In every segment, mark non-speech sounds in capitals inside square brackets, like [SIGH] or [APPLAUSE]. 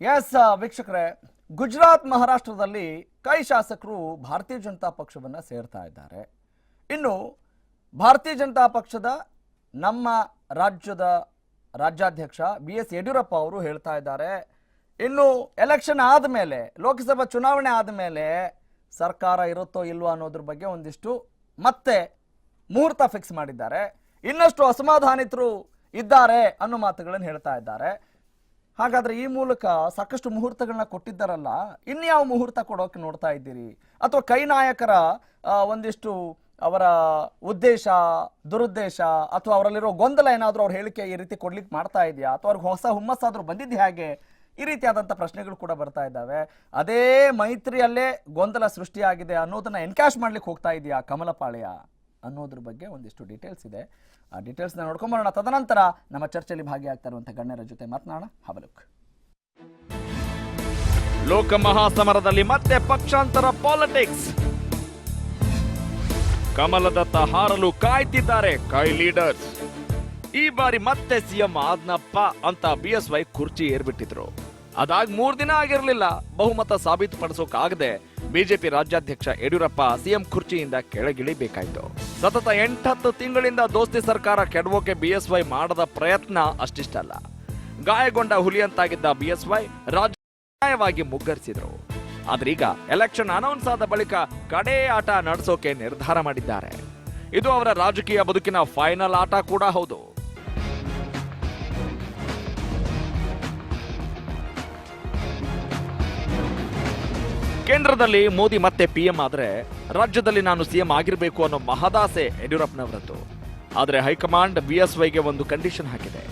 S ವೀಕ್ಷಕರೇ, ಗುಜರಾತ್ ಮಹಾರಾಷ್ಟ್ರದಲ್ಲಿ ಕೈ ಶಾಸಕರು ಭಾರತೀಯ ಜನತಾ ಪಕ್ಷವನ್ನು ಸೇರ್ತಾ ಇದ್ದಾರೆ. ಇನ್ನು ಭಾರತೀಯ ಜನತಾ ಪಕ್ಷದ ನಮ್ಮ ರಾಜ್ಯದ ರಾಜ್ಯಾಧ್ಯಕ್ಷ ಬಿ ಎಸ್ ಯಡಿಯೂರಪ್ಪ ಅವರು ಹೇಳ್ತಾ ಇದ್ದಾರೆ. ಇನ್ನು ಎಲೆಕ್ಷನ್ ಆದಮೇಲೆ, ಲೋಕಸಭಾ ಚುನಾವಣೆ ಆದಮೇಲೆ ಸರ್ಕಾರ ಇರುತ್ತೋ ಇಲ್ವೋ ಅನ್ನೋದ್ರ ಬಗ್ಗೆ ಒಂದಿಷ್ಟು ಮತ್ತೆ ಮುಹೂರ್ತ ಫಿಕ್ಸ್ ಮಾಡಿದ್ದಾರೆ. ಇನ್ನಷ್ಟು ಅಸಮಾಧಾನಿತರು ಇದ್ದಾರೆ ಅನ್ನೋ ಮಾತುಗಳನ್ನು ಹೇಳ್ತಾ ಇದ್ದಾರೆ. ಹಾಗಾದ್ರೆ ಈ ಮೂಲಕ ಸಾಕಷ್ಟು ಮುಹೂರ್ತಗಳನ್ನ ಕೊಟ್ಟಿದ್ದಾರಲ್ಲ, ಇನ್ಯಾವ ಮುಹೂರ್ತ ಕೊಡೋಕೆ ನೋಡ್ತಾ ಇದ್ದೀರಿ? ಅಥವಾ ಕೈ ನಾಯಕರ ಒಂದಿಷ್ಟು ಅವರ ಉದ್ದೇಶ, ದುರುದ್ದೇಶ, ಅಥವಾ ಅವರಲ್ಲಿರೋ ಗೊಂದಲ ಏನಾದರೂ ಅವ್ರ ಹೇಳಿಕೆ ಈ ರೀತಿ ಕೊಡ್ಲಿಕ್ಕೆ ಮಾಡ್ತಾ ಇದೆಯಾ? ಅಥವಾ ಅವ್ರಿಗೆ ಹೊಸ ಹುಮ್ಮಸ್ಸಾದ್ರೂ ಬಂದಿದ್ದು ಹೇಗೆ? ಈ ರೀತಿಯಾದಂಥ ಪ್ರಶ್ನೆಗಳು ಕೂಡ ಬರ್ತಾ ಇದ್ದಾವೆ. ಅದೇ ಮೈತ್ರಿಯಲ್ಲೇ ಗೊಂದಲ ಸೃಷ್ಟಿಯಾಗಿದೆ ಅನ್ನೋದನ್ನ ಎನ್ಕ್ಯಾಶ್ ಮಾಡ್ಲಿಕ್ಕೆ ಹೋಗ್ತಾ ಇದೆಯಾ ಕಮಲಪಾಳ್ಯ? ಅನ್ನೋದ್ರ ಬಗ್ಗೆ ಒಂದಿಷ್ಟು ಡೀಟೇಲ್ಸ್ ಇದೆ. ಆ ಡೀಟೇಲ್ಸ್ನ ನೋಡ್ಕೊಂಬರೋಣ ತದನಂತರ ನಮ್ಮ ಚರ್ಚೆಯಲ್ಲಿ ಭಾಗಿಯಾಗ್ತಾ ಇರುವಂಥ ಗಣ್ಯರ ಜೊತೆ ಮಾತನಾಡೋಣ. ಹವಲುಕ್ ಲೋಕ ಮಹಾಸಮರದಲ್ಲಿ ಮತ್ತೆ ಪಕ್ಷಾಂತರ ಪಾಲಿಟಿಕ್ಸ್ ಕಮಲದತ್ತ ಹಾರಲು ಕಾಯ್ತಿದ್ದಾರೆ ಕೈ ಲೀಡರ್ಸ್ ಈ ಬಾರಿ ಮತ್ತೆ ಸಿಎಂ ಆದ್ನಪ್ಪ ಅಂತ ಬಿ ಎಸ್ ವೈ ಕುರ್ಚಿ ಏರ್ಬಿಟ್ಟಿದ್ರು. ಅದಾಗ್ ಮೂರ್ ದಿನ ಆಗಿರ್ಲಿಲ್ಲ. ಬಹುಮತ ಸಾಬೀತುಪಡಿಸೋಕಾಗದೆ ಬಿಜೆಪಿ ರಾಜ್ಯಾಧ್ಯಕ್ಷ ಯಡಿಯೂರಪ್ಪ ಸಿಎಂ ಖುರ್ಚಿಯಿಂದ ಕೆಳಗಿಳಿಬೇಕಾಯಿತು. ಸತತ ಎಂಟತ್ತು ತಿಂಗಳಿಂದ ದೋಸ್ತಿ ಸರ್ಕಾರ ಕೆಡವೋಕೆ ಬಿಎಸ್ವೈ ಮಾಡದ ಪ್ರಯತ್ನ ಅಷ್ಟಿಷ್ಟಲ್ಲ. ಗಾಯಗೊಂಡ ಹುಲಿಯಂತಾಗಿದ್ದ ಬಿಎಸ್ವೈ ರಾಜ್ಯವಾಗಿ ಮುಗ್ಗರಿಸಿದರು. ಆದ್ರೀಗ ಎಲೆಕ್ಷನ್ ಅನೌನ್ಸ್ ಆದ ಬಳಿಕ ಕಡೇ ಆಟ ನಡೆಸೋಕೆ ನಿರ್ಧಾರ ಮಾಡಿದ್ದಾರೆ. ಇದು ಅವರ ರಾಜಕೀಯ ಬದುಕಿನ ಫೈನಲ್ ಆಟ ಕೂಡ ಹೌದು. ಕೇಂದ್ರದಲ್ಲಿ ಮೋದಿ ಮತ್ತೆ ಪಿಎಂ ಆದರೆ ರಾಜ್ಯದಲ್ಲಿ ನಾನು ಸಿಎಂ ಆಗಿರಬೇಕು ಅನ್ನೋ ಮಹದಾಸೆ ಯಡಿಯೂರಪ್ಪನವರದ್ದು. ಆದರೆ ಹೈಕಮಾಂಡ್ ಬಿಎಸ್ವೈಗೆ ಒಂದು ಕಂಡೀಷನ್ ಹಾಕಿದೆ.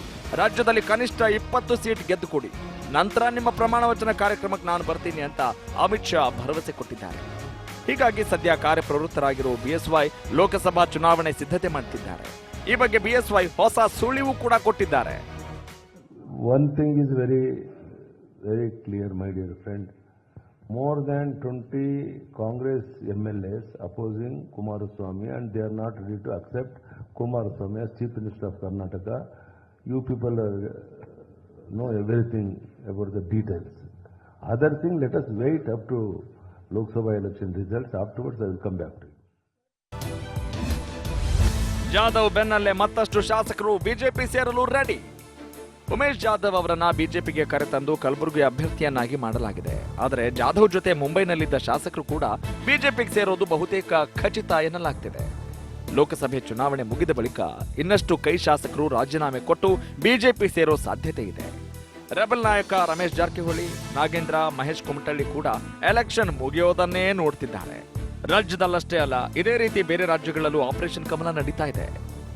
ರಾಜ್ಯದಲ್ಲಿ ಕನಿಷ್ಠ ಇಪ್ಪತ್ತು ಸೀಟ್ ಗೆದ್ದುಕೊಡಿ. ನಂತರ ನಿಮ್ಮ ಪ್ರಮಾಣ ವಚನ ಕಾರ್ಯಕ್ರಮಕ್ಕೆ ನಾನು ಬರ್ತೀನಿ ಅಂತ ಅಮಿತ್ ಶಾ ಭರವಸೆ ಕೊಟ್ಟಿದ್ದಾರೆ. ಹೀಗಾಗಿ ಸದ್ಯ ಕಾರ್ಯಪ್ರವೃತ್ತರಾಗಿರುವ ಬಿಎಸ್ವೈ ಲೋಕಸಭಾ ಚುನಾವಣೆ ಸಿದ್ಧತೆ ಮಾಡ್ತಿದ್ದಾರೆ. ಈ ಬಗ್ಗೆ ಬಿಎಸ್ವೈ ಹೊಸ ಸುಳಿವು ಕೂಡ ಕೊಟ್ಟಿದ್ದಾರೆ. One thing is very, very clear, my dear friend. More than 20 Congress MLAs opposing Kumaraswamy and they are not ready to accept Kumaraswamy as Chief Minister of Karnataka. You people are, know everything about the details. Other thing, let us wait up to Lok Sabha election results. Afterwards, I will come back to you. Jadhav ಬೆನ್ನಲ್ಲೇ ಮತ್ತಷ್ಟು ಶಾಸಕರು BJP ಸೇರಲು ready Umesh Jadhav ಅವರನ್ನ ಬಿಜೆಪಿಗೆ ಕರೆತಂದು ಕಲಬುರಗಿ ಅಭ್ಯರ್ಥಿಯನ್ನಾಗಿ ಮಾಡಲಾಗಿದೆ. ಆದರೆ ಜಾಧವ್ ಜೊತೆ ಮುಂಬೈನಲ್ಲಿದ್ದ ಶಾಸಕರು ಕೂಡ ಬಿಜೆಪಿಗೆ ಸೇರೋದು ಬಹುತೇಕ ಖಚಿತ ಎನ್ನಲಾಗ್ತಿದೆ. ಲೋಕಸಭೆ ಚುನಾವಣೆ ಮುಗಿದ ಬಳಿಕ ಇನ್ನಷ್ಟು ಕೈ ಶಾಸಕರು ರಾಜೀನಾಮೆ ಕೊಟ್ಟು ಬಿಜೆಪಿ ಸೇರೋ ಸಾಧ್ಯತೆ ಇದೆ. ರೆಬಲ್ ನಾಯಕ ರಮೇಶ್ ಜಾರಕಿಹೊಳಿ, ನಾಗೇಂದ್ರ, ಮಹೇಶ್ ಕುಮಟಳ್ಳಿ ಕೂಡ ಎಲೆಕ್ಷನ್ ಮುಗಿಯೋದನ್ನೇ ನೋಡ್ತಿದ್ದಾರೆ. ರಾಜ್ಯದಲ್ಲಷ್ಟೇ ಅಲ್ಲ, ಇದೇ ರೀತಿ ಬೇರೆ ರಾಜ್ಯಗಳಲ್ಲೂ ಆಪರೇಷನ್ ಕಮಲ ನಡೀತಾ ಇದೆ.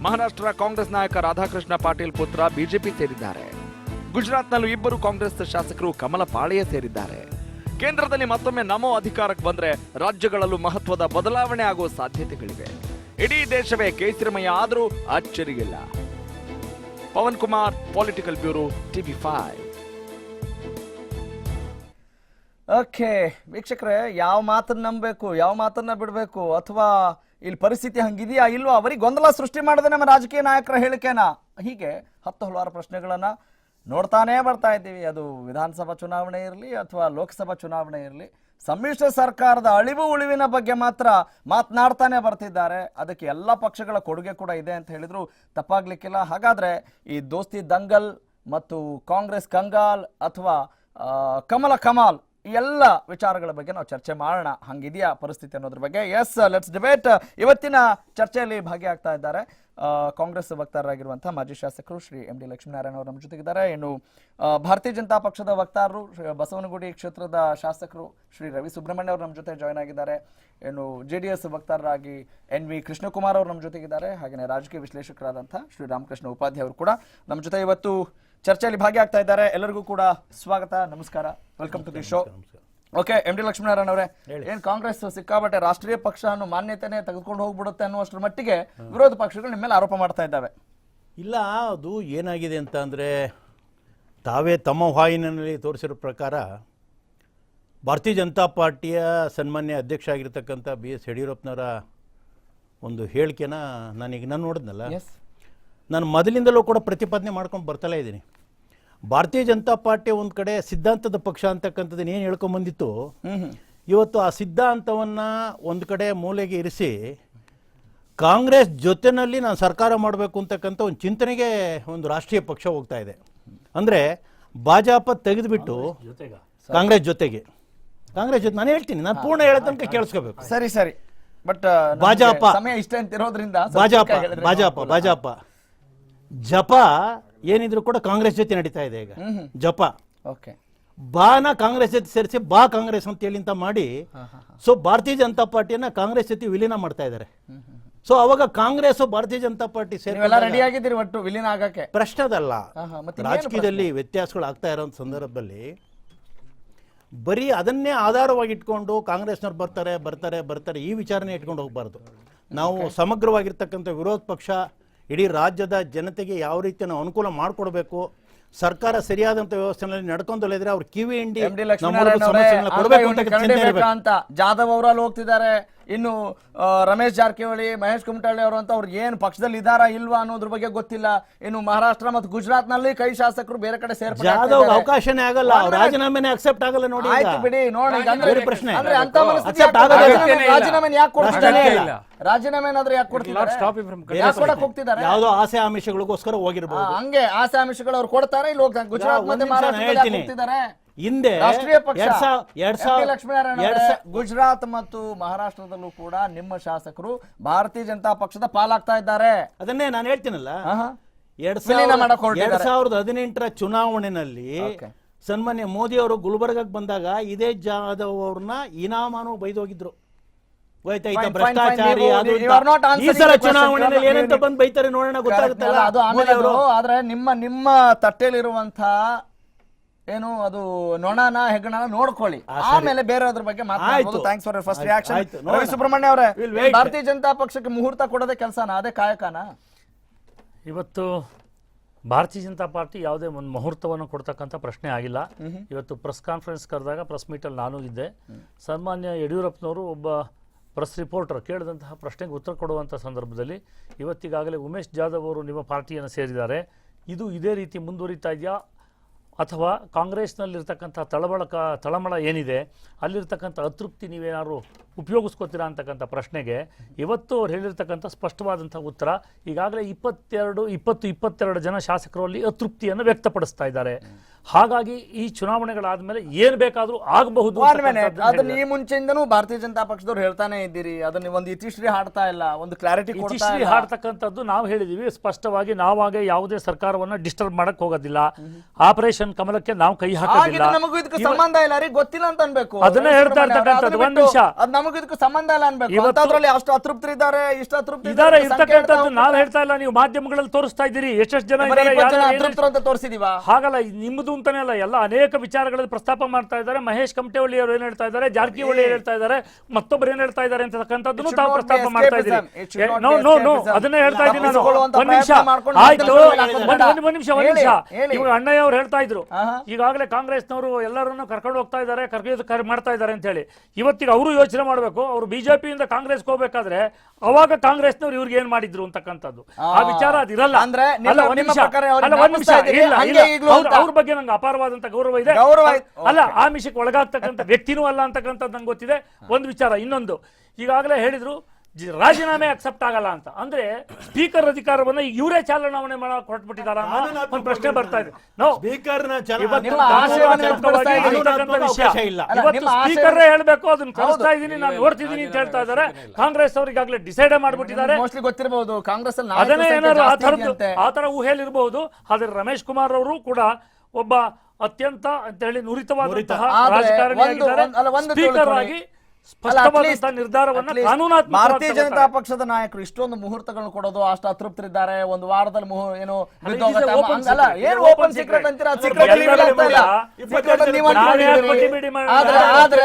ಮಹಾರಾಷ್ಟ್ರ ಕಾಂಗ್ರೆಸ್ ನಾಯಕ ರಾಧಾಕೃಷ್ಣ ಪಾಟೀಲ್ ಪುತ್ರ ಬಿಜೆಪಿ ಸೇರಿದ್ದಾರೆ. ಗುಜರಾತ್ನಲ್ಲೂ ಇಬ್ಬರು ಕಾಂಗ್ರೆಸ್ ಶಾಸಕರು ಕಮಲ ಪಾಳೆಯ ಸೇರಿದ್ದಾರೆ. ಕೇಂದ್ರದಲ್ಲಿ ಮತ್ತೊಮ್ಮೆ ನಮೋ ಅಧಿಕಾರಕ್ಕೆ ಬಂದ್ರೆ ರಾಜ್ಯಗಳಲ್ಲೂ ಮಹತ್ವದ ಬದಲಾವಣೆ ಆಗುವ ಸಾಧ್ಯತೆಗಳಿವೆ. ಇಡೀ ದೇಶವೇ ಕೇಸರಿಮಯ ಆದರೂ ಅಚ್ಚರಿಗಿಲ್ಲ Pavan Kumar political bureau TV five okay ವೀಕ್ಷಕರೇ, ಯಾವ ಮಾತನ್ನ ನಂಬಬೇಕು, ಯಾವ ಮಾತನ್ನ ಬಿಡಬೇಕು, ಅಥವಾ ಇಲ್ಲಿ ಪರಿಸ್ಥಿತಿ ಹಂಗಿದೆಯಾ ಇಲ್ವಾ? ಅವರಿಗೆ ಗೊಂದಲ ಸೃಷ್ಟಿ ಮಾಡಿದೆ ನಮ್ಮ ರಾಜಕೀಯ ನಾಯಕರ ಹೇಳಿಕೆನ. ಹೀಗೆ ಹತ್ತು ಹಲವಾರು ಪ್ರಶ್ನೆಗಳನ್ನು ನೋಡ್ತಾನೇ ಬರ್ತಾ ಇದ್ದೀವಿ. ಅದು ವಿಧಾನಸಭಾ ಚುನಾವಣೆ ಇರಲಿ ಅಥವಾ ಲೋಕಸಭಾ ಚುನಾವಣೆ ಇರಲಿ, ಸಮ್ಮಿಶ್ರ ಸರ್ಕಾರದ ಅಳಿವು ಉಳಿವಿನ ಬಗ್ಗೆ ಮಾತ್ರ ಮಾತನಾಡ್ತಾನೆ ಬರ್ತಿದ್ದಾರೆ. ಅದಕ್ಕೆ ಎಲ್ಲ ಪಕ್ಷಗಳ ಕೊಡುಗೆ ಕೂಡ ಇದೆ ಅಂತ ಹೇಳಿದ್ರು. ತಪ್ಪಾಗ್ಲಿಕ್ಕಿಲ್ಲ. ಹಾಗಾದ್ರೆ ಈ ದೋಸ್ತಿ ದಂಗಲ್ ಮತ್ತು ಕಾಂಗ್ರೆಸ್ ಕಂಗಾಲ್ ಅಥವಾ ಕಮಲ ಕಮಾಲ್ ಎಲ್ಲ ವಿಚಾರಗಳ ಬಗ್ಗೆ ನಾವು ಚರ್ಚೆ ಮಾಡೋಣ. ಹಂಗಿದೆಯಾ ಪರಿಸ್ಥಿತಿ ಅನ್ನೋದ್ರ ಬಗ್ಗೆ? ಎಸ್ ಲೆಟ್ಸ್ ಡಿಬೇಟ್ ಇವತ್ತಿನ ಚರ್ಚೆಯಲ್ಲಿ ಭಾಗಿಯಾಗ್ತಾ ಇದ್ದಾರೆ ಕಾಂಗ್ರೆಸ್ ವಕ್ತಾರರಾಗಿರುವಂತಹ ಮಾಜಿ ಶಾಸಕರು ಶ್ರೀ ಎಂ ಡಿ ಲಕ್ಷ್ಮೀನಾರಾಯಣ ಅವರು ನಮ್ಮ ಜೊತೆಗಿದ್ದಾರೆ. ಇನ್ನು ಭಾರತೀಯ ಜನತಾ ಪಕ್ಷದ ವಕ್ತಾರರು ಬಸವನಗುಡಿ ಕ್ಷೇತ್ರದ ಶಾಸಕರು ಶ್ರೀ ರವಿ ಸುಬ್ರಹ್ಮಣ್ಯ ಅವರು ನಮ್ಮ ಜೊತೆ ಜಾಯ್ನ್ ಆಗಿದ್ದಾರೆ. ಇನ್ನು ಜೆ ಡಿ ಎಸ್ ವಕ್ತಾರರಾಗಿ ಎನ್ ವಿ ಕೃಷ್ಣಕುಮಾರ್ ಅವರು ನಮ್ಮ ಜೊತೆಗಿದ್ದಾರೆ. ಹಾಗೆಯೇ ರಾಜಕೀಯ ವಿಶ್ಲೇಷಕರಾದಂಥ ಶ್ರೀ ರಾಮಕೃಷ್ಣ ಉಪಾಧ್ಯಾಯ ಅವರು ಕೂಡ ನಮ್ಮ ಜೊತೆ ಇವತ್ತು ಚರ್ಚೆಯಲ್ಲಿ ಭಾಗಿಯಾಗ್ತಾ ಇದ್ದಾರೆ. ಎಲ್ಲರಿಗೂ ಕೂಡ ಸ್ವಾಗತ ನಮಸ್ಕಾರ. Welcome to the show okay M D Lakshminarayan ಅವರೇ ಏನ್ ಕಾಂಗ್ರೆಸ್ ಸಿಕ್ಕಾಬಟ್ಟೆ ರಾಷ್ಟ್ರೀಯ ಪಕ್ಷ ಅನ್ನೋ ಮಾನ್ಯತೆನೆ ತೆಗೆದುಕೊಂಡು ಹೋಗ್ಬಿಡುತ್ತೆ ಅನ್ನುವಷ್ಟರ ಮಟ್ಟಿಗೆ ವಿರೋಧ ಪಕ್ಷಗಳು ನಿಮ್ಮ ಮೇಲೆ ಆರೋಪ ಮಾಡ್ತಾ ಇದ್ದಾವೆ. ಇಲ್ಲ ಅದು ಏನಾಗಿದೆ ಅಂತ ಅಂದರೆ ತಾವೇ ತಮ್ಮ ವಾಹಿನಿಯಲ್ಲಿ ತೋರಿಸಿರೋ ಪ್ರಕಾರ ಭಾರತೀಯ ಜನತಾ ಪಾರ್ಟಿಯ ಸನ್ಮಾನ್ಯ ಅಧ್ಯಕ್ಷ ಆಗಿರ್ತಕ್ಕಂಥ ಬಿ ಎಸ್ ಯಡಿಯೂರಪ್ಪನವರ ಒಂದು ಹೇಳಿಕೆನ ನಾನೀಗ ನಾನು ನೋಡಿದ್ನಲ್ಲ? ನಾನು ಮೊದಲಿಂದಲೂ ಕೂಡ ಪ್ರತಿಪಾದನೆ ಮಾಡ್ಕೊಂಡು ಬರ್ತಲೇ ಇದ್ದೀನಿ. ಭಾರತೀಯ ಜನತಾ ಪಾರ್ಟಿ ಒಂದು ಕಡೆ ಸಿದ್ಧಾಂತದ ಪಕ್ಷ ಅಂತಕ್ಕಂಥದ್ದನ್ನ ಏನು ಹೇಳ್ಕೊಂಬಂದಿತ್ತು ಇವತ್ತು ಆ ಸಿದ್ಧಾಂತವನ್ನ ಒಂದು ಕಡೆ ಮೂಲೆಗೆ ಇರಿಸಿ ಕಾಂಗ್ರೆಸ್ ಜೊತೆನಲ್ಲಿ ನಾನು ಸರ್ಕಾರ ಮಾಡಬೇಕು ಅಂತಕ್ಕಂಥ ಒಂದು ಚಿಂತನೆಗೆ ಒಂದು ರಾಷ್ಟ್ರೀಯ ಪಕ್ಷ ಹೋಗ್ತಾ ಇದೆ. ಅಂದರೆ ಭಾಜಪ ತೆಗೆದುಬಿಟ್ಟು ಕಾಂಗ್ರೆಸ್ ಜೊತೆಗೆ. ಕಾಂಗ್ರೆಸ್ ಜೊತೆ ನಾನು ಹೇಳ್ತೀನಿ ನಾನು ಪೂರ್ಣ ಹೇಳದಂತ ತನಕ ಕೇಳಿಸ್ಕೋಬೇಕು. ಸರಿ ಸರಿ. ಬಟ್ ಭಾಜಪ. ಸಮಯ ಇಷ್ಟ ಅಂತ ಇರೋದ್ರಿಂದ ಭಾಜಪ ಭಾಜಪ. ಭಾಜಪ. ಜಪ ಏನಿದ್ರು ಕೂಡ ಕಾಂಗ್ರೆಸ್ ಜೊತೆ ನಡೀತಾ ಇದೆ ಈಗ. ಜಪ. ಓಕೆ. ಬಾನ ಕಾಂಗ್ರೆಸ್ ಜೊತೆ ಸೇರಿಸಿ ಬಾ ಕಾಂಗ್ರೆಸ್ ಅಂತ ಹೇಳಿ ಅಂತ ಮಾಡಿ ಸೊ ಭಾರತೀಯ ಜನತಾ ಪಾರ್ಟಿಯನ್ನ ಕಾಂಗ್ರೆಸ್ ಜೊತೆ ವಿಲೀನ ಮಾಡ್ತಾ ಇದ್ದಾರೆ. ಸೊ ಅವಾಗ ಕಾಂಗ್ರೆಸ್ ಭಾರತೀಯ ಜನತಾ ಪಾರ್ಟಿ ರೆಡಿ ಆಗಿದ್ದೀರಿ ಒಟ್ಟು ವಿಲೀನ ಆಗಕ್ಕೆ? ಪ್ರಶ್ನೆ ಅದಲ್ಲ. ರಾಜಕೀಯದಲ್ಲಿ ವ್ಯತ್ಯಾಸಗಳು ಆಗ್ತಾ ಇರೋ ಸಂದರ್ಭದಲ್ಲಿ ಬರೀ ಅದನ್ನೇ ಆಧಾರವಾಗಿ ಇಟ್ಕೊಂಡು ಕಾಂಗ್ರೆಸ್ನವ್ರು ಬರ್ತಾರೆ ಬರ್ತಾರೆ ಬರ್ತಾರೆ ಈ ವಿಚಾರನೆ ಇಟ್ಕೊಂಡು ಹೋಗ್ಬಾರ್ದು. ನಾವು ಸಮಗ್ರವಾಗಿರ್ತಕ್ಕಂಥ ವಿರೋಧ ಪಕ್ಷ ಇಡೀ ರಾಜ್ಯದ ಜನತೆಗೆ ಯಾವ ರೀತಿ ನಾವು ಅನುಕೂಲ ಮಾಡಿಕೊಡ್ಬೇಕು ಸರ್ಕಾರ ಸರಿಯಾದಂತ ವ್ಯವಸ್ಥೆನಲ್ಲಿ ನಡ್ಕೊಂಡಲ್ಲಿದ್ರೆ ಅವ್ರು ಕಿವಿ ಹಿಂಡಿ ಎಂ ಡಿ ನಮ್ಮ ಮೂಲಕ ಲಕ್ಷ್ಮೀನಾರಾಯಣ ಅವರೇ, ಸಮಸ್ಯೆಗಳನ್ನ ಆಗ ಕೊಡಬೇಕು ಅಂತ. ಜಾಧವ್ ಅವರಲ್ಲಿ ಹೋಗ್ತಿದ್ದಾರೆ ಇನ್ನು ಆ, ರಮೇಶ್ ಜಾರಕಿಹೊಳಿ ಮಹೇಶ್ ಕುಮಟಳ್ಳಿ ಅವರು ಅಂತ ಅವ್ರು ಏನ್ ಪಕ್ಷದಲ್ಲಿ ಇದಾರಾ ಇಲ್ವಾ ಅನ್ನೋದ್ರ ಬಗ್ಗೆ ಗೊತ್ತಿಲ್ಲ ಇನ್ನು ಮಹಾರಾಷ್ಟ್ರ ಮತ್ತು ಗುಜರಾತ್ನಲ್ಲಿ ಕೈ ಶಾಸಕರು ಬೇರೆ ಕಡೆ ಸೇರ್ಪಡೆ ಅವಕಾಶನೇ ಆಗಲ್ಲ ರಾಜೀನಾಮೆನೆ ಅಕ್ಸೆಪ್ಟ್ ಆಗಲ್ಲ ನೋಡಿ. ಆಯ್ತು ಬಿಡಿ ನೋಡಿ ಅಂದ್ರೆ ಪ್ರಶ್ನೆ. ಅಂದ್ರೆ ಅಂತ. ರಾಜೀನಾಮೆ- ರಾಜೀನಾಮೆ ಯಾಕೆ ಕೊಡ್ತಿದ್ದಾರೆ ಇಲ್ಲ. ರಾಜೀನಾಮೆ ಏನಾದ್ರು ಯಾಕೆ ಕೊಡ್ತಿದ್ದಾರೆ ಯಾಕೆ ಕೊಡಕ್ ಹೋಗ್ತಿದ್ದಾರೆ ಯಾವುದೋ ಆಸೆ ಆಮಿಷಗಳಿಗೋಸ್ಕರ ಹೋಗಿರ್ಬೋದು ಹಂಗೆ ಆಸೆ ಆಮಿಷಗಳು ಅವ್ರು ಕೊಡ್ತಾರೆ ಇಲ್ಲಿ ಹೋಗ್ತಾರೆ ಗುಜರಾತ್ ಒಂದ್ ಮತ್ತೆ ಮಹಾರಾಷ್ಟ್ರ. ಹೋಗ್ತಿದ್ದಾರೆ ಹಿಂದೆ ರಾಷ್ಟ್ರೀಯ ಪಕ್ಷ ಎರಡ್. ಲಕ್ಷ್ಮೀನಾರಾಯಣ ಗುಜರಾತ್ ಮತ್ತು ಮಹಾರಾಷ್ಟ್ರದಲ್ಲೂ ಕೂಡ ನಿಮ್ಮ ಶಾಸಕರು ಭಾರತೀಯ ಜನತಾ ಪಕ್ಷದ ಪಾಲಾಗ್ತಾ ಇದ್ದಾರೆ ಅದನ್ನೇ ನಾನು ಹೇಳ್ತೀನಲ್ಲ. ಎರಡ್ ಸಾವಿರದ ಎರಡ್ ಸಾವಿರದ ಹದಿನೆಂಟರ ಚುನಾವಣೆಯಲ್ಲಿ Okay. ಸನ್ಮಾನ್ಯ ಮೋದಿ ಅವರು ಗುಲ್ಬರ್ಗಕ್ಕೆ ಬಂದಾಗ ಇದೇ ಜಾಧವ್ ಅವ್ರನ್ನ ಇನಾಮಾನು ಬೈದೋಗಿದ್ರು ಭ್ರಷ್ಟಾಚಾರಿ ಈ ಸಲ ಚುನಾವಣೆಯಲ್ಲಿ ಏನಂತ ಬಂದು ಬೈತಾರೆ ನೋಡೋಣ ಗೊತ್ತಾಗುತ್ತಲ್ಲ ಆದ್ರೆ ನಿಮ್ಮ ನಿಮ್ಮ ತಟ್ಟೆಲಿರುವಂತ ಏನು ಅದು ನೊಣನ ಹೆಗ್ಗಣನ ನೋಡ್ಕೊಳ್ಳಿ. ಆಮೇಲೆ ಬೇರೆಯವ್ರ ಬಗ್ಗೆ ಮಾತಾಡ್ಬೋದು thanks for first reaction Ravi Subrahmanya ಅವರೇ ಭಾರತೀಯ ಜನತಾ ಪಕ್ಷಕ್ಕೆ ಮುಹೂರ್ತ ಕೊಡೋದೇ ಕೆಲಸನ? ಅದೇ ಕಾಯಕನ? ಇವತ್ತು ಭಾರತೀಯ ಜನತಾ ಪಾರ್ಟಿ ಯಾವುದೇ ಒಂದು ಮುಹೂರ್ತವನ್ನು ಕೊಡ್ತಕ್ಕಂಥ ಪ್ರಶ್ನೆ ಆಗಿಲ್ಲ. ಇವತ್ತು ಪ್ರೆಸ್ ಕಾನ್ಫರೆನ್ಸ್ ಕರೆದಾಗ ಪ್ರೆಸ್ ಮೀಟಲ್ಲಿ ನಾನು ಇದ್ದೆ. ಸನ್ಮಾನ್ಯ ಯಡಿಯೂರಪ್ಪನವರು ಒಬ್ಬ ಪ್ರೆಸ್ ರಿಪೋರ್ಟರ್ ಕೇಳಿದಂತಹ ಪ್ರಶ್ನೆಗೆ ಉತ್ತರ ಕೊಡುವಂಥ ಸಂದರ್ಭದಲ್ಲಿ ಇವತ್ತಿಗಾಗಲೇ ಉಮೇಶ್ ಜಾಧವ್ ಅವರು ನಿಮ್ಮ ಪಾರ್ಟಿಯನ್ನು ಸೇರಿದ್ದಾರೆ. ಇದು ಇದೇ ರೀತಿ ಮುಂದುವರಿತಾ ಇದೆಯಾ? ಅಥವಾ ಕಾಂಗ್ರೆಸ್ನಲ್ಲಿರ್ತಕ್ಕಂಥ ತಳಬಳಕ ತಳಮಳ ಏನಿದೆ ಅಲ್ಲಿರ್ತಕ್ಕಂಥ ಅತೃಪ್ತಿ ನೀವೇನಾದ್ರು ಉಪಯೋಗಿಸ್ಕೋತೀರಾ ಅಂತಕ್ಕಂಥ ಪ್ರಶ್ನೆಗೆ ಇವತ್ತು ಅವ್ರು ಹೇಳಿರ್ತಕ್ಕಂಥ ಸ್ಪಷ್ಟವಾದಂಥ ಉತ್ತರ ಈಗಾಗಲೇ ಇಪ್ಪತ್ತೆರಡು ಇಪ್ಪತ್ತು ಇಪ್ಪತ್ತೆರಡು ಜನ ಶಾಸಕರಲ್ಲಿ ಅತೃಪ್ತಿಯನ್ನು ವ್ಯಕ್ತಪಡಿಸ್ತಾ ಇದ್ದಾರೆ. ಹಾಗಾಗಿ ಈ ಚುನಾವಣೆಗಳಾದ್ಮೇಲೆ ಏನು ಬೇಕಾದರೂ ಆಗಬಹುದು ಅದನ್ನ ಈ ಮುಂಚೆಯಿಂದನೂ ಭಾರತೀಯ ಜನತಾ ಪಕ್ಷದವ್ರು ಹೇಳ್ತಾನೆ ಇದ್ದೀರಿ. ಅದನ್ನ ಒಂದು ಇತಿಶ್ರೀ ಹಾಡ್ತಾ ಇಲ್ಲ ಒಂದು ಕ್ಲಾರಿಟಿ ಇತಿಶ್ರೀ ಹಾಡ್ತಕ್ಕಂಥದ್ದು ನಾವು ಹೇಳಿದೀವಿ. ಸ್ಪಷ್ಟವಾಗಿ ನಾವಾಗೆ ಯಾವುದೇ ಸರ್ಕಾರವನ್ನ ಡಿಸ್ಟರ್ಬ್ ಮಾಡಕ್ ಹೋಗೋದಿಲ್ಲ. ಆಪರೇಷನ್ ಕಮಲಕ್ಕೆ ನಾವು ಕೈ ಹಾಕೋದಿಲ್ಲ. ನಮಗೂ ಇದಕ್ಕೆ ಸಂಬಂಧ ಇಲ್ಲ ರೀ ಗೊತ್ತಿಲ್ಲ ಅಂತ ಅನ್ಬೇಕು. ಅದನ್ನೇ ಹೇಳ್ತಾ ಇರ್ತಕ್ಕಂಥದ್ದು, ಒಂದು ನಿಮಿಷ. ನಮಗೂ ಇದಕ್ಕೆ ಸಂಬಂಧ ಇಲ್ಲ ಅನ್ಬೇಕು. ಇವತ್ತು- ಅಂತದ್ರಲ್ಲಿ ಅಷ್ಟು ಅತೃಪ್ತರಿದ್ದಾರೆ ಇಷ್ಟು ಅತೃಪ್ತಿ ಇದಾರೆ ಇದ್ದಾರೆ, ಸಂಖ್ಯೆ ಹೇಳ್ತಾ ಇರ್ತಕ್ಕಂಥದ್ದು ನಾವು ಹೋಗ್ತಾರೆ. ಹೇಳ್ತಾ ಇಲ್ಲ ನೀವು ಮಾಧ್ಯಮಗಳಲ್ಲಿ ತೋರಿಸ್ತಾ ಇದ್ದೀರಿ. ಎಷ್ಟೆಷ್ಟು ಜನ ಬರೀ ಇದ್ದಾರೆ ಇಪ್ಪತ್ತು ಜನ ಅತೃಪ್ತರು ಅಂತ ತೋರಿಸಿದೀವಾ? ಹಾಗಲ್ಲ ಇದು ನಿಮ್ಮದು ಅಂತಾನೆ ಅಲ್ಲ ಎಲ್ಲ ಅನೇಕ ವಿಚಾರಗಳಲ್ಲಿ ಪ್ರಸ್ತಾಪ ಮಾಡ್ತಾ ಇದ್ದಾರೆ. ಮಹೇಶ್ ಕಮಟೆಹಳ್ಳಿ ಅವರು ಏನ್ ಹೇಳ್ತಾ ಇದ್ದಾರೆ ಜಾರಕಿಹೊಳಿ ಏನ್ ಹೇಳ್ತಾ ಇದ್ದಾರೆ ಮತ್ತೊಬ್ಬರು ಏನ್ ಹೇಳ್ತಾ ಇದ್ದಾರೆ ಅಂತಕ್ಕಂಥದ್ದು should ತಾವು not ಪ್ರಸ್ತಾಪ ಮಾಡ್ತಾ ಇದ್ದೀರಿ. Escapism. It should not no be no no escapism. ಅದನ್ನೇ ಹೇಳ್ತಾ ಇದ್ದೀನಿ ನಾನು. ತಪ್ಪಿಸಿಕೊಳ್ಳುವಂತ ಒಂದ್ ನಿಮಿಷ. ಪ್ರಯತ್ನ ಮಾಡ್ಕೊಂಡು ಆಯ್ತು. ಹಾಕೋದು ಒಂದ್ ಒಂದ್ ನಿಮಿಷ ಒಂದ್ ಹೇಳಿ, ನಿಮಿಷ. ಹೇಳಿ. ಇವಾಗ ಅಣ್ಣಯ್ಯ ಅವ್ರು ಹೇಳ್ತಾ ಇದ್ರು. ಆಹಾ. ಈಗಾಗಲೇ ಕಾಂಗ್ರೆಸ್ನವರು ಎಲ್ಲರನ್ನು ಕರ್ಕೊಂಡು ಹೋಗ್ತಾ ಇದ್ದಾರೆ ಕರ್ಕೊಂಡು ಮಾಡ್ತಾ ಇದ್ದಾರೆ ಅಂತ ಹೇಳಿ. ಇವತ್ತಿಗೆ ಅವರು ಯೋಚನೆ ಮಾಡಬೇಕು ಅವರು ಬಿಜೆಪಿಯಿಂದ ಕಾಂಗ್ರೆಸ್ ಹೋಗ್ಬೇಕಾದ್ರೆ ಅವಾಗ ಕಾಂಗ್ರೆಸ್ನವ್ರು ಇವ್ರಿಗೆ ಏನ್ ಮಾಡಿದ್ರು ಅಂತಕ್ಕಂಥದ್ದು? ಆ ವಿಚಾರ ಅದಿರಲ್ಲ. ಅಂದ್ರೆ ಅಲ್ಲ ಅವ್ರ ಬಗ್ಗೆ ನಂಗೆ ಅಪಾರವಾದಂತ ಗೌರವ ಇದೆ. ಗೌರವ ಆ ಅಲ್ಲ ಆಮಿಷಕ್ಕೆ ಒಳಗಾಗ್ತಕ್ಕಂಥ ವ್ಯಕ್ತಿನೂ ಅಲ್ಲ ಅಂತಕ್ಕಂಥದ್ದು ನಂಗೆ ಗೊತ್ತಿದೆ. ಒಂದು ವಿಚಾರ ಇನ್ನೊಂದು. ಈಗಾಗಲೇ ಹೇಳಿದ್ರು ರಾಜೀನಾಮೆ ಅಕ್ಸೆಪ್ಟ್ ಆಗಲ್ಲ ಅಂತ. ಅಂದ್ರೆ ಸ್ಪೀಕರ್ ಅಧಿಕಾರವನ್ನ ಇವರೇ ಚಾಲನಾವಣೆ ಮಾಡಕ್ ಹೊರಟ್ಬಿಟ್ಟಿದಾರ ಒಂದು ಪ್ರಶ್ನೆ ಬರ್ತಾ ಇದೆ. ನೋ ಸ್ಪೀಕರ್ನ ಇವತ್ತು ನಿಮ್ಮ ಆಶಯವನ್ನು ವ್ಯಕ್ತಪಡಿಸ್ತಾ ಇದ್ದೀರಿ. ವಿಷಯ. ಇಲ್ಲ. ಇವತ್ತು ಸ್ಪೀಕರ್ ಹೇಳ್ಬೇಕು ಅದನ್ನ ಕಳಿಸ್ತಾ ಇದೀನಿ ನಾನು ನೋಡ್ತಿದ್ದೀನಿ ಅಂತ ಹೇಳ್ತಾ ಇದಾರೆ ಕಾಂಗ್ರೆಸ್ ಅವರು ಡಿಸೈಡ್ ಮಾಡ್ಬಿಟ್ಟಿದ್ದಾರೆ. ಮೋಸ್ಟ್ಲಿ ಗೊತ್ತಿರಬಹುದು ಕಾಂಗ್ರೆಸ್ ಅಲ್ಲಿ ಅದನ್ನೇ ಏನಾದ್ರು ಆ ತರ. ಆ ಊಹೆಯಲ್ಲಿರಬಹುದು ಆದ್ರೆ ರಮೇಶ್ ಕುಮಾರ್ ಅವರು ಕೂಡ ಒಬ್ಬ ಅತ್ಯಂತ ಅಂತ ಹೇಳಿ ನುರಿತವಾದಂತಹ ರಾಜಕಾರಣಿ ರಾಜಕಾರಣಿಯಾಗಿದ್ದಾರೆ. ಸ್ಪೀಕರ್ ಆಗಿ ಸ್ಪಷ್ಟವಾದಂತಹ ನಿರ್ಧಾರವನ್ನ ಕಾನೂನಾತ್ಮಕ ಭಾರತೀಯ ಜನತಾ ಪಕ್ಷದ ನಾಯಕರು ಇಷ್ಟೊಂದು ಮುಹೂರ್ತಗಳನ್ನು ಕೊಡೋದು ಅಷ್ಟು ಅತೃಪ್ತರಿದ್ದಾರೆ ಒಂದು ವಾರದಲ್ಲಿ ಮುಹು- ಏನು ಹಂಗಲ್ಲ ಏನು ಓಪನ್ ಸೀಕ್ರೆಟ್. ಅಂತೀರಾ? ಸೀಕ್ರೆಟ್ ಅಲ್ಲಿ ಇಲ್ಲ. ಅಲ್ಲಿ ನೀವು ಆದ್ರೆ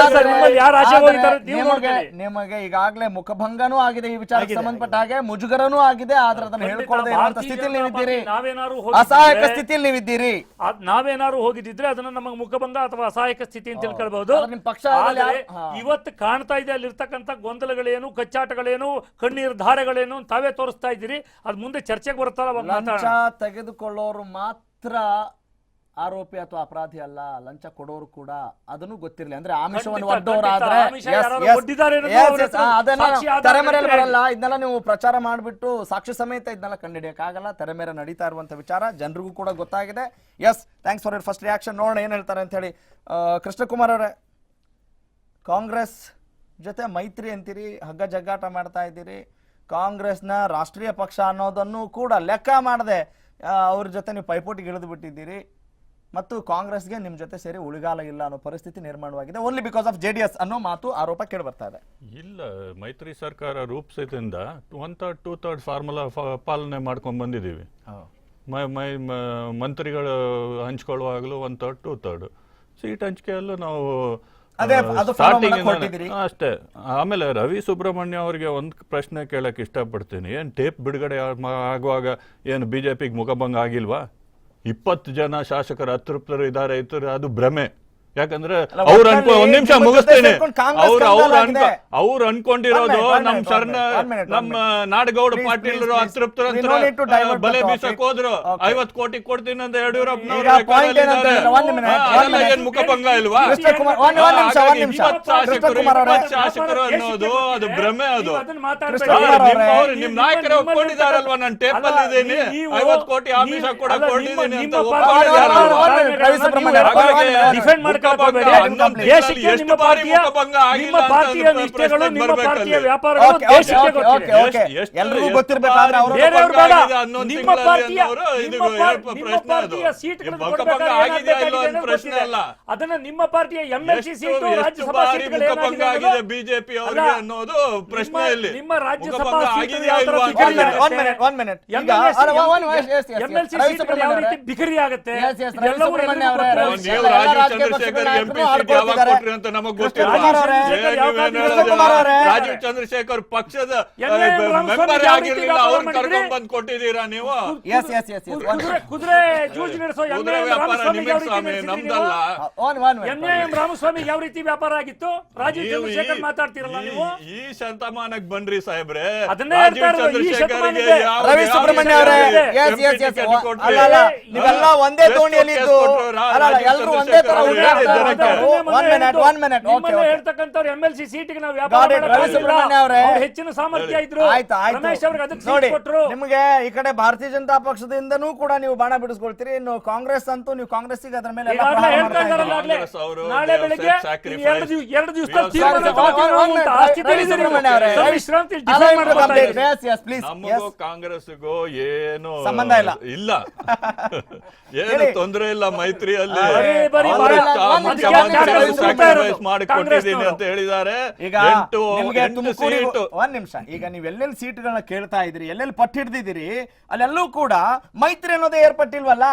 ಆದ್ರೆ ನಿಮ್ಮಲ್ಲಿ ಯಾರು ಆಚೆ ಹೋಗಿದ್ದಾರೆ ನಿಮಗೆ. ನಿಮಗೆ ಈಗಾಗಲೇ ಮುಖಭಂಗನೂ ಆಗಿದೆ ಈ ವಿಚಾರಕ್ಕೆ ಸಂಬಂಧಪಟ್ಟ ಹಾಗೆ ಮುಜುಗರನೂ ಆಗಿದೆ ಆದ್ರೆ ಅದನ್ನ ಹೇಳ್ಕೊಳ್ಳದೆ ಇರುವಂತ ಸ್ಥಿತಿಯಲ್ಲಿ ನೀವಿದ್ದೀರಿ. ಅಸಹಾಯಕ ಸ್ಥಿತಿಯಲ್ಲಿ ನೀವಿದ್ದೀರಿ. ನಾವೇನಾದ್ರು ಹೋಗಿದ್ದಿದ್ರೆ ಅದನ್ನ ನಮಗೆ ಮುಖಭಂಗ ಅಥವಾ ಅಸಹಾಯಕ ಸ್ಥಿತಿ ಅಂತ ತಿಳ್ಕೊಳ್ಬಹುದು. ಆದ್ರೆ ನಿಮ್ ಪಕ್ಷ ಇವತ್ತು ಕಾಣ್ತಾ ಇದೆ ಅಲ್ಲಿರ್ತಕ್ಕಂಥ ಗೊಂದಲಗಳೇನು ಕಚ್ಚಾಟಗಳೇನು ಕಣ್ಣೀರ್ ಧಾರೆಗಳೇನು ತಾವೇ ತೋರಿಸ್ತಾ ಇದ್ದೀರಿ. ಅದ್ ಮುಂದೆ ಚರ್ಚೆಗೆ ಬರುತ್ತಲ್ಲ ತೆಗೆದುಕೊಳ್ಳೋರು ಮಾತ್ರ ಆರೋಪಿ ಅಥವಾ ಅಪರಾಧಿ ಅಲ್ಲ ಲಂಚ ಕೊಡೋರು ಕೂಡ ಅದನ್ನು ಗೊತ್ತಿರಲಿ. ಅಂದ್ರೆ ಆಮಿಷವನ್ನು ಖಂಡಿತ, ಒಡ್ಡೋರಾದ್ರೆ ಖಂಡಿತ. ಆಮಿಷ yes, ಯಾರಾದ್ರು yes, ಒಡ್ಡಿದ್ದಾರೆ ಅನ್ನೋದು yes, ಅವ್ರ yes, ಹತ್ರ ಆ, ಅದನ್ನ ಸಾಕ್ಷಿ ಆಧಾರ ತೆರೆ ಮೇಲೆ ಇದ್ರೆ- ಬರಲ್ಲ. ಇದನ್ನೆಲ್ಲ ನೀವು ಪ್ರಚಾರ ಮಾಡಿಬಿಟ್ಟು ಸಾಕ್ಷಿ ಸಮೇತ ಇದನ್ನೆಲ್ಲ ಕಂಡುಹಿಡಿಯಕ್ಕಾಗಲ್ಲ. ತೆರೆ ಮೇಲೆ ನಡೀತಾ ಇರುವಂತ ವಿಚಾರ ಜನರಿಗೂ ಕೂಡ ಗೊತ್ತಾಗಿದೆ. Yes thanks for your first reaction ನೋಡೋಣ ಏನ್ ಹೇಳ್ತಾರೆ ಅಂತ ಹೇಳಿ. ಕೃಷ್ಣಕುಮಾರ್ ಅವರೇ ಕಾಂಗ್ರೆಸ್ ಜೊತೆ ಮೈತ್ರಿ ಅಂತೀರಿ ಹಗ್ಗ ಜಗ್ಗಾಟ ಮಾಡ್ತಾ ಇದ್ದೀರಿ. ಕಾಂಗ್ರೆಸ್ನ ರಾಷ್ಟ್ರೀಯ ಪಕ್ಷ ಅನ್ನೋದನ್ನು ಕೂಡ ಲೆಕ್ಕ ಮಾಡದೆ ಅವ್ರ ಜೊತೆ ನೀವು ಪೈಪೋಟಿಗೆ ಇಳಿದು ಬಿಟ್ಟಿದ್ದೀರಿ. ಮತ್ತು ಕಾಂಗ್ರೆಸ್ಗೆ ನಿಮ್ಮ ಜೊತೆ ಸೇರಿ ಉಳಿಗಾಲ ಇಲ್ಲ ಅನ್ನೋ ಪರಿಸ್ಥಿತಿ ನಿರ್ಮಾಣವಾಗಿದೆ. Only because of J D S ಅನ್ನೋ ಮಾತು ಆರೋಪ ಕೇಳಿ ಬರ್ತಾ ಇದೆ. ಇಲ್ಲ ಮೈತ್ರಿ ಸರ್ಕಾರ ರೂಪಿಸಿದ್ರಿಂದ one third two third formula ಪಾಲನೆ ಮಾಡ್ಕೊಂಡು ಬಂದಿದ್ದೀವಿ. ಮೈ ಮೈ ಮಂತ್ರಿಗಳು ಹಂಚ್ಕೊಳ್ಳುವಾಗಲೂ one third two third seat ಹಂಚಿಕೆಯಲ್ಲೂ ನಾವು ಅದೇ, ಅದು. ಅಷ್ಟೇ. ಆಮೇಲೆ ರವಿ ಸುಬ್ರಹ್ಮಣ್ಯ ಅವರಿಗೆ ಒಂದು ಪ್ರಶ್ನೆ ಕೇಳಕ್ ಇಷ್ಟಪಡ್ತೀನಿ. ಏನು ಟೇಪ್ ಬಿಡುಗಡೆ ಆಗುವಾಗ ಏನು ಬಿ ಜೆ ಪಿಗೆ ಮುಖಭಂಗ ಆಗಿಲ್ವಾ? ಇಪ್ಪತ್ತು ಜನ ಶಾಸಕರು ಅತೃಪ್ತರು ಇದ್ದಾರೆ ಇತರ ಅದು ಭ್ರಮೆ. ಯಾಕಂದ್ರೆ ಅವ್ರ ಅನ್ಕೊ ಒಂದ್ ನಿಮಿಷ ಮುಗಿಸ್ತೇನೆ. ಅವ್ರ ಅವ್ರು ಅವ್ರು ಅನ್ಕೊ ಅವ್ರು ಅನ್ಕೊಂಡಿರೋದು ನಮ್ ಶರಣ ನಮ್ಮ ನಾಡಗೌಡ ಪಾಟೀಲ್. ಅತೃಪ್ತರ ಬಲೆ. ಬೀಸಕ್ ಹೋದ್ರು. ಐವತ್ ಕೋಟಿ ಕೊಡ್ತೀನಿ ಅಂತ ಯಡಿಯೂರಪ್ಪನವ್ರು. ಏನ್ ಮುಖಭಂಗ ಇಲ್ವಾ? ಕೃಷ್ಣಕುಮಾರ್ ಒಂದ್ ಒಂದ್ ನಿಮಿಷ ಒಂದ್ ನಿಮಿಷ. ಇಪ್ಪತ್ತು ಶಾಸಕರು ಅನ್ನೋದು ಅದು ಭ್ರಮೆ ಅದು. ಅದನ್ನ ಮಾತಾಡ್ಬೇಡಿ. ನಿಮ್ಮ ಅವರೇ, ಅವ್ರು- ನಿಮ್ ನಾಯಕರು ಒಪ್ಕೊಂಡಿದಾರಲ್ವಾ ನಾನು ಟೇಪ್ ಅಲ್ಲ, ಇದ್ದೀನಿ. ಐವತ್ ಕೋಟಿ ಆಮಿಷ ಕೂಡ ಕೊಟ್ಟಿದ್ದೀನಿ ಡಿಫೆಂಡ್ ಅಂತ ದೇಶಕ್ಕೆ ನಿಮ್ಮ ಎಷ್ಟು ಪಾರ್ಟಿಯ ಮುಖಭಂಗ ನಿಮ್ಮ ಪಾರ್ಟಿಯ ನಿಷ್ಠೆಗಳು ನಿಮ್ಮ. ಪಾರ್ಟಿಯ ವ್ಯಾಪಾರಗಳು ದೇಶಕ್ಕೆ. ಎಲ್ರಿಗೂ ಗೊತ್ತಿರ್ಬೇಕಾದ್ರೆ ಅವರು ಬೇರೆಯವ್ರು ಬೇಡ. ನಿಮ್ಮ ತಿಂಗಳಲ್ಲಿ ಪಾರ್ಟಿಯ ಇದು ನಿಮ್ಮ ಪಾರ್- ಏನು ಪ್ರಶ್ನೆ ಅದು? ಪಾರ್ಟಿಯ ಸೀಟ್ಗಳನ್ನು ಮುಖಭಂಗ ಆಗಿದೆಯಾ ಇಲ್ವಾ ಏನಾಗ್ಬೇಕಾಗಿದೆ ಪ್ರಶ್ನೆ ಅಲ್ಲ. ಅದನ್ನ ನಿಮ್ಮ ಪಾರ್ಟಿಯ ಎಂಎಲ್ಸಿ ಸೀಟು ಎಷ್ಟು ರಾಜ್ಯಸಭಾ ಬಾರಿ ಸೀಟ್ಗಳು ಏನಾಗಿದೆ ಬಿಜೆಪಿ ಅವರಿಗೆ ಅನ್ನೋದು ಪ್ರಶ್ನೆ ನಿಮ್ಮ- ಇಲ್ಲಿ ನಿಮ್ಮ ರಾಜ್ಯಸಭಾ ಮುಖಭಂಗ ಸೀಟು ಆಗಿದೆಯಾ ಯಾವ ತರ. ಈಗ ಸೀಟ್ಗಳು ರೀತಿ ಬಿಕರಿ ಆಗುತ್ತೆ. ನೀವು ರಾಜೀವ್ ಚಂದ್ರಶೇಖರ್ ರಾಜೀವ್ ಚಂದ್ರಶೇಖರ್ ಪಕ್ಷದ ಮೆಂಬರ್ ಆಗಿರ್ಲಿಲ್ಲ ಅವ್ರನ್ನ ಕರ್ಕೊಂಡ್ ಬಂದ್ ಕೊಟ್ಟಿದ್ದೀರಾ ನೀವು? ಕುದುರೆ ಕುದುರೆ ಜೂಜ್ ನಡೆಸೋ ನಮ್ದಲ್ಲ. ಎಂ ರಾಮಸ್ವಾಮಿ ಯಾವ ರೀತಿ ವ್ಯಾಪಾರ ಆಗಿತ್ತು? ರಾಜೀವ್ ಚಂದ್ರಶೇಖರ್ ಈ- ಮಾತಾಡ್ತಿರಲ್ಲ ನೀವು? ಈ ಶತಮಾನಕ್ ಬನ್ರಿ ಸಾಹೇಬ್ರೆ. ಅದನ್ನೇ ರಾಜೀವ್ ಹೇಳ್ತಾ ಇರೋದು, ಈ ಚಂದ್ರಶೇಖರ್ಗೆ ರವಿ ಸುಬ್ರಹ್ಮಣ್ಯ ರೀತಿ ಅವರೇ ಎಸ್ ಎಸ್ ಎಸ್ ಟಿಕೆಟ್ ಕೊಟ್ರಿ. ಅಲ್ಲ ಅಲ್ಲ ನೀವೆಲ್ಲ ಒಂದೇ ತೋಣಿಯಲ್ಲಿ ದೋಣಿಯಲ್ಲಿ ಇದ್ದು ಅಲ್ಲ ಎಲ್ಲರೂ ಒಂದೇ ತರ ಚಂದ್ರಶೇಖರ್ ಹೇಳ್ತಕ್ಕಂಥವ್ರು ಎಂ ಎಲ್ ಸಿ ಸೀಟ್ಗೆ ನಾವು ವ್ಯಾಪಾರ ಹೆಚ್ಚಿನ ಸಾಮರ್ಥ್ಯ ಇದ್ರು. ರಮೇಶ್ ಅವ್ರಿಗೆ ಅದಕ್ಕೆ ನೋಡಿ ಕೊಟ್ರು. ನಿಮಗೆ ಈ ಕಡೆ ಭಾರತೀಯ ಜನತಾ ಪಕ್ಷದಿಂದನೂ ಕೂಡ ನೀವು ಬಾಣ ಬಿಡಿಸ್ಕೊಳ್ತೀರಿ. ಇನ್ನು ಕಾಂಗ್ರೆಸ್ ಅಂತೂ ನೀವು ಕಾಂಗ್ರೆಸ್ ಅದರ ಮೇಲೆ ನಾಳೆ ಬೆಳಿಗ್ಗೆ ಎರಡು ಎರಡು. ಕಾಂಗ್ರೆಸ್ಗೂ ಏನು ಸಂಬಂಧ ಇಲ್ಲ. ಇಲ್ಲ. [LAUGHS] ಏನು. ತೊಂದರೆ ಇಲ್ಲ ಮೈತ್ರಿಯಲ್ಲಿ. ಅಂತ ಹೇಳಿದ್ದಾರೆ. ಈಗ ನಿಮ್ಗೆ ತುಮಕೂರಿಗೂ ಒಂದ್ ನಿಮಿಷ. ಈಗ ನೀವ್ ಎಲ್ಲೆಲ್ಲಿ ಸೀಟ್ಗಳನ್ನ ಕೇಳ್ತಾ ಇದ್ರಿ ಎಲ್ಲೆಲ್ಲಿ ಪಟ್ಟಿ ಹಿಡ್ದಿದ್ದೀರಿ ಅಲ್ಲೆಲ್ಲೂ ಕೂಡ ಮೈತ್ರಿ ಅನ್ನೋದೇ ಏರ್ಪಟ್ಟಿಲ್ವಲ್ಲ?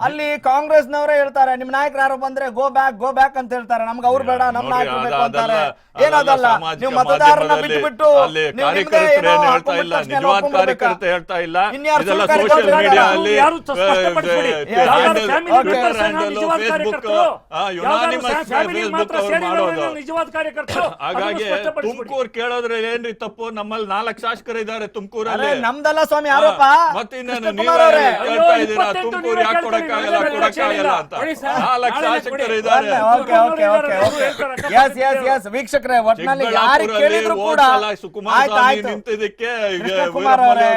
ಅಲ್ಲಿ ಕಾಂಗ್ರೆಸ್ ನವರೇ ಹೇಳ್ತಾರೆ ನಿಮ್ ನಾಯಕರು ಯಾರು ಬಂದ್ರೆ ಗೋ ಬ್ಯಾಕ್ ಗೋ ಬ್ಯಾಕ್ ಅಂತ ಹೇಳ್ತಾರೆ. ನಮ್ಗೆ ಅವ್ರು ಬೇಡ ನಮ್ ನಾಯಕರು ಬೇಕು ಅಂತಾರೆ. ಏನದಲ್ಲ ನೀವು ಮತದಾರನ ಮಾಧ್ಯಮದಲ್ಲಿ ಬಿಟ್ಟು ಬಿಟ್ಟು ಅಲ್ಲಿ ನೀವು ನಿಮ್ದೇ ಕಾರ್ಯಕರ್ತರು ಏನೋ ಏನ್ ಹೇಳ್ತಾ ಇಲ್ಲ ಹಾಗಾಗಿ. ತುಮಕೂರು ಕೇಳೋದ್ರೆ ಏನ್ರಿ ತಪ್ಪು? ನಮ್ಮಲ್ಲಿ ನಾಲ್ಕು ಶಾಸಕರು ಇದ್ದಾರೆ ತುಮಕೂರಲ್ಲಿ. ನಮ್ದಲ್ಲ ಸ್ವಾಮಿ ಆರೋಪ ಮತ್ತೆ ತುಮಕೂರು ಯಾಕೆ ಕೊಡಕ್ಕಾಗಲ್ಲ ನಾಳೆ ಕೊಡಕ್ಕಾಗಲ್ಲ ಅಂತ. ಕೊಡಿ ಸರ್, ನಾಲ್ಕು ಶಾಸಕರು ಇದ್ದಾರೆ. Okay okay okay okay. Yes yes yes ವೀಕ್ಷಕರೇ ಒಟ್ನಲ್ಲಿ ಯಾರು ಕೇಳಿದ್ರು ಕೂಡ ನಿಂತಿದ್ದಕ್ಕೆ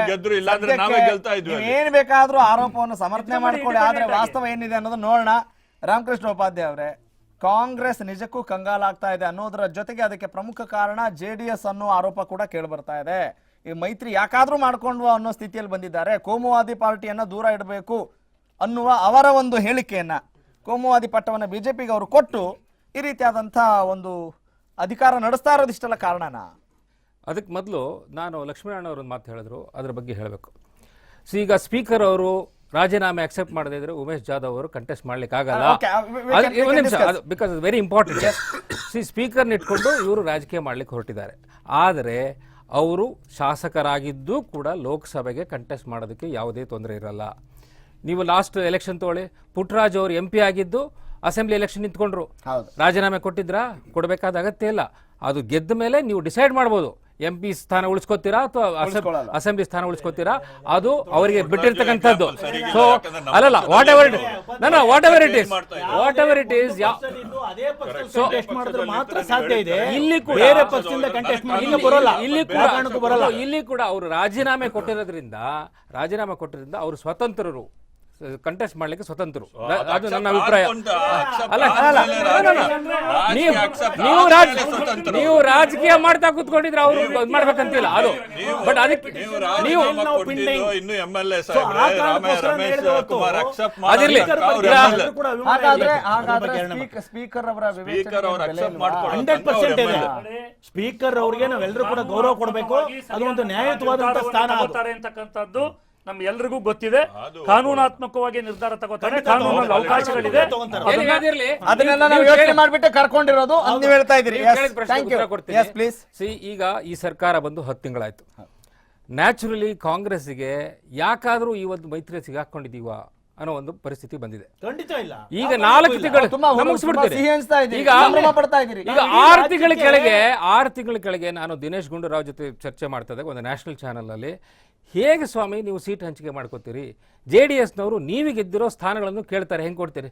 ಗೆದ್ರು ಇಲ್ಲಂದ್ರೆ ನಾವೇ ಗೆಲ್ತಾ ಇದ್ವಿ ಏನ್ ಬೇಕಾದ್ರೂ ಆರೋಪವನ್ನು ಸಮರ್ಥನೆ ಮಾಡ್ಕೊಳ್ಳಿ ಆದ್ರೆ ವಾಸ್ತವ ಏನಿದೆ ಅನ್ನೋದು ನೋಡೋಣ. ರಾಮಕೃಷ್ಣ ಉಪಾಧ್ಯಾಯ ಅವರೇ ಕಾಂಗ್ರೆಸ್ ನಿಜಕ್ಕೂ ಕಂಗಾಲಾಗ್ತಾ ಇದೆ ಅನ್ನೋದರ ಜೊತೆಗೆ ಅದಕ್ಕೆ ಪ್ರಮುಖ ಕಾರಣ ಜೆ ಡಿ ಎಸ್ ಅನ್ನೋ ಆರೋಪ ಕೂಡ ಕೇಳಿ ಬರ್ತಾ ಇದೆ. ಈ ಮೈತ್ರಿ ಯಾಕಾದ್ರೂ ಮಾಡ್ಕೊಂಡ್ವಾ ಅನ್ನೋ ಸ್ಥಿತಿಯಲ್ಲಿ ಬಂದಿದ್ದಾರೆ. ಕೋಮುವಾದಿ ಪಾರ್ಟಿಯನ್ನ ದೂರ ಇಡಬೇಕು. ಅನ್ನುವ ಅವರ ಒಂದು ಹೇಳಿಕೆಯನ್ನ ಕೋಮುವಾದಿ ಪಟ್ಟವನ್ನು ಬಿ ಜೆ ಪಿಗೆ ಅವರು ಕೊಟ್ಟು ಈ ರೀತಿಯಾದಂಥ ಒಂದು ಅಧಿಕಾರ ನಡೆಸ್ತಾ ಇರೋದಿಷ್ಟೆಲ್ಲ ಕಾರಣನ? ಅದಕ್ಕೆ ಮೊದಲು ನಾನು ಲಕ್ಷ್ಮೀನಾರಾಯಣ ಅವರೊಂದು ಮಾತು ಹೇಳಿದ್ರು ಅದ್ರ ಬಗ್ಗೆ ಹೇಳಬೇಕು. ಸೊ ಈಗ ಸ್ಪೀಕರ್ ಅವರು ರಾಜೀನಾಮೆ ಅಕ್ಸೆಪ್ಟ್ ಮಾಡದೇ ಇದ್ರೆ ಉಮೇಶ್ ಜಾಧವ್ ಅವರು ಕಂಟೆಸ್ಟ್ ಮಾಡ್ಲಿಕ್ಕೆ ಆಗಲ್ಲ. Okay, we- we can- we ಒಂದು can ನಿಮಿಷ ಅದು ಬಿಕಾಸ್ ವೆರಿ ಇಂಪಾರ್ಟೆಂಟ್ ಸಿ ಸ್ಪೀಕರ್ನ ಇಟ್ಕೊಂಡು ಇವರು ರಾಜಕೀಯ ಮಾಡ್ಲಿಕ್ಕೆ ಹೊರಟಿದ್ದಾರೆ. ಆದರೆ ಅವರು ಶಾಸಕರಾಗಿದ್ದು ಕೂಡ ಲೋಕಸಭೆಗೆ ಕಂಟೆಸ್ಟ್ ಮಾಡೋದಕ್ಕೆ ಯಾವುದೇ ತೊಂದರೆ ಇರಲ್ಲ. ನೀವು ಲಾಸ್ಟ್ ಎಲೆಕ್ಷನ್ ತಗೊಳ್ಳಿ. ಪುಟ್ಟರಾಜ್ ಅವರು ಎಂ ಪಿ ಆಗಿದ್ದು ಅಸೆಂಬ್ಲಿ ಎಲೆಕ್ಷನ್ ನಿಂತ್ಕೊಂಡ್ರು. ಹೌದು. ರಾಜೀನಾಮೆ ಕೊಟ್ಟಿದ್ರಾ? ಕೊಡಬೇಕಾದ ಅಗತ್ಯ ಇಲ್ಲ. ಅದು ಗೆದ್ದ ಮೇಲೆ ನೀವು ಡಿಸೈಡ್ ಮಾಡ್ಬೋದು. ಎಂ ಪಿ ಸ್ಥಾನ ಉಳಿಸ್ಕೋತೀರಾ ಅಥವಾ ಅಸೆಂಬ್ಲಿ ಸ್ಥಾನ ಉಳಿಸ್ಕೋತೀರಾ? ಅದು ಅವರಿಗೆ ಬಿಟ್ಟಿರ್ತಕ್ಕಂಥದ್ದು. ಸೊ ಅಲ್ಲಲ್ಲ ವಾಟ್ ಎವರ್ ಇಟ್ ನನ್ನ whatever it is whatever it is ಮಾಡಿದ್ರೆ ಮಾತ್ರ ಸಾಧ್ಯ ಇದೆ. ಇಲ್ಲಿ ಕೂಡ ಬೇರೆ ಪಕ್ಷದಿಂದ ಕಂಟೆಸ್ಟ್ ಮಾಡಲಿಕ್ಕೆ ಬರೋಲ್ಲ. ಇಲ್ಲಿ ಕೂಡ ಕಾರಣಕ್ಕೂ ಬರಲ್ಲ. ಇಲ್ಲಿ ಕೂಡ ಅವರು ರಾಜೀನಾಮೆ ಕೊಟ್ಟಿರೋದ್ರಿಂದ ರಾಜೀನಾಮೆ ಕೊಟ್ಟಿರೋದ್ರಿಂದ ಅವರು ಸ್ವತಂತ್ರರು. ಕಂಟೆಸ್ಟ್ ಮಾಡ್ಲಿಕ್ಕೆ ಸ್ವತಂತ್ರರು ಅದು ನನ್ನ ಅಭಿಪ್ರಾಯ. ಅಲ್ಲ. ನೀವು ನೀವು ರಾಜ ನೀವು ರಾಜಕೀಯ ಮಾಡ್ತಾ ಕೂತ್ಕೊಂಡಿದ್ರೆ ಅವರು ಇದು ಮಾಡ್ಬೇಕಂತಿಲ್ಲ ಅದು. ಬಟ್ ಅದಕ್ಕೆ ನೀವು ಅದಿರ್ಲಿ. ಸ್ಪೀಕರ್ ಸ್ಪೀಕರ್ ಅವರ ಹಂಡ್ರೆಡ್ ಪರ್ಸೆಂಟ್ ಇದೆ. ಸ್ಪೀಕರ್ ಅವ್ರಿಗೆ ನಾವೆಲ್ಲರೂ ಕೂಡ ಗೌರವ ಕೊಡಬೇಕು. ಅದು ಒಂದು ನ್ಯಾಯಯುತವಾದಂತ ಸ್ಥಾನ ಅಂತಕ್ಕಂಥದ್ದು ನಮ್ ಎಲ್ರಿಗೂ ಗೊತ್ತಿದೆ. ಕಾನೂನಾತ್ಮಕವಾಗಿ ನಿರ್ಧಾರ ತಗೋತಾರೆ. ಕಾನೂನಲ್ಲಿ ಅವಕಾಶಗಳಿದೆ. ಅದನ್ನೆಲ್ಲ ನಾವು ಯೋಚನೆ ಮಾಡ್ಬಿಟ್ಟು ಕರ್ಕೊಂಡಿರೋದು ನೀವು ಹೇಳ್ತಾ ಇದ್ದೀರಿ. See, ಈಗ ಈ ಸರ್ಕಾರ ಬಂದು ಹತ್ತು ತಿಂಗಳಾಯ್ತು. ನ್ಯಾಚುರಲಿ ಕಾಂಗ್ರೆಸ್ಗೆ ಯಾಕಾದ್ರೂ ಈ ಒಂದು ಮೈತ್ರಿ ಸಿಗಾಕೊಂಡಿದೀವ ಅನ್ನೋ ಒಂದು ಪರಿಸ್ಥಿತಿ ಬಂದಿದೆ. ಖಂಡಿತ ಇಲ್ಲ. ಈಗ ನಾಲ್ಕು ತಿಂಗಳು ತುಂಬಾ ನಾನು ಹುಡುಗ- ಮುಗಿಸ್ಬಿಡ್ತೀನಿ. ಸಿಹಿ ಅನ್ಸ್ತಾ ಇದೆ. ಈಗ ಸಂಭ್ರಮ ಪಡ್ತಾ ಇದ್ದೀರಿ. ಈಗ ಆರು ತಿಂಗಳ ಕೆಳಗೆ ಆರು ತಿಂಗಳ ಕೆಳಗೆ ನಾನು ದಿನೇಶ್ ಗುಂಡೂರಾವ್ ಜೊತೆ ಚರ್ಚೆ ಮಾಡ್ತಾ ಇದ್ದಾಗ ಒಂದು ನ್ಯಾಷನಲ್ ಚಾನಲಲ್ಲಿ ಹೇಗೆ ಸ್ವಾಮಿ ನೀವು ಸೀಟ್ ಹಂಚಿಕೆ ಮಾಡ್ಕೋತೀರಿ? ಜೆ ಡಿ ಎಸ್ನವರು ನೀವು ಗೆದ್ದಿರೋ ಸ್ಥಾನಗಳನ್ನು ಕೇಳ್ತಾರೆ ಹೆಂಗೆ ಕೊಡ್ತೀರಿ?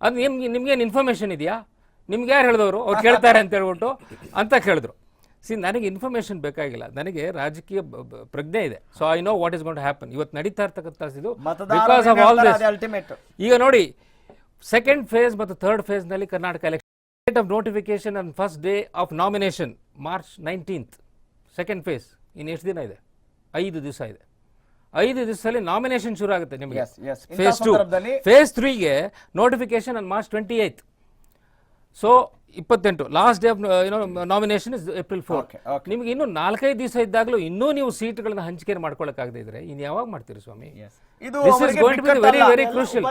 ಅದು ನಿಮ್ಗೆ ನಿಮ್ಗೇನು ಇನ್ಫಾರ್ಮೇಷನ್ ಇದೆಯಾ? ನಿಮ್ಗೆ ಯಾರು ಹೇಳಿದವರು? ಅವ್ರು [LAUGHS] ಕೇಳ್ತಾರೆ ಅಂತ ಹೇಳ್ಬಿಟ್ಟು ಅಂತ ಕೇಳಿದ್ರು. ಸಿ ನನಗೆ ಇನ್ಫಾರ್ಮೇಷನ್ ಬೇಕಾಗಿಲ್ಲ. ನನಗೆ ರಾಜಕೀಯ ಪ್ರಜ್ಞೆ ಇದೆ. So I know what is going to happen ಇವತ್ತು ನಡೀತಾ ಇರ್ತಕ್ಕಂಥ ಇದು ಬಿಕಾಸ್ ಆಫ್ ಆಲ್ ದಿಸ್ ಈಗ ನೋಡಿ ಸೆಕೆಂಡ್ ಫೇಸ್ ಮತ್ತು third ಫೇಸ್ನಲ್ಲಿ Karnataka election date of notification and first day of nomination March nineteenth second phase ಇನ್ನು ಎಷ್ಟು ದಿನ ಇದೆ? ಐದು ದಿವಸ ಇದೆ. ಐದು ದಿವಸದಲ್ಲಿ ನಾಮಿನೇಷನ್ ಶುರು ಆಗುತ್ತೆ ನಿಮಗೆ. Phase two phase ತ್ರೀಗೆ notification on March twenty eighth so ಇಪ್ಪತ್ತೆಂಟು. ಲಾಸ್ಟ್ ಡೇ ಆಫ್ ಏನೋ ನಾಮಿನೇಷನ್ ಇಸ್ ಏಪ್ರಿಲ್ ಫೋರ್. ನಿಮಗೆ ಇನ್ನು ನಾಲ್ಕೈದು ದಿವಸ ಇದ್ದಾಗಲೂ ಇನ್ನೂ ನೀವು ಸೀಟ್ಗಳನ್ನ ಹಂಚಿಕೆ ಮಾಡ್ಕೊಳ್ಳೋಕ್ಕಾಗದೇ ಇದ್ರೆ ಇನ್ನು ಯಾವಾಗ ಮಾಡ್ತೀರಿ ಸ್ವಾಮಿ? ಇದು this is going to be very very crucial.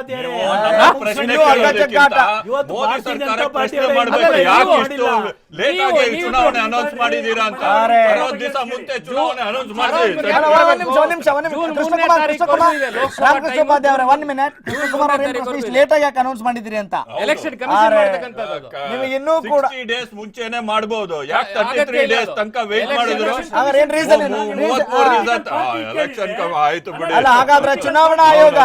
Late ಆಗಿ. ಯಾಕೆ ಅನೌನ್ಸ್ ಮಾಡಿದಿರಿ ಅಂತ ಎಲೆಕ್ಷನ್. ನಿಮಗೆ ಇನ್ನೂ ಕೂಡ ಡೇಸ್ ಮುಂಚೆನೆ ಮಾಡಬಹುದು ಯಾಕೆ ತರ್ಟಿ ತ್ರೀ ಡೇಸ್ ತನಕ ವೇಟ್ ಮಾಡಿದ್ರು? ಎಲೆಕ್ಷನ್ ಆಯ್ತು ಬಿಡಿ. ಅಲ್ಲ ಹಾಗಾದ್ರೆ ಚುನಾವಣಾ ಆಯೋಗ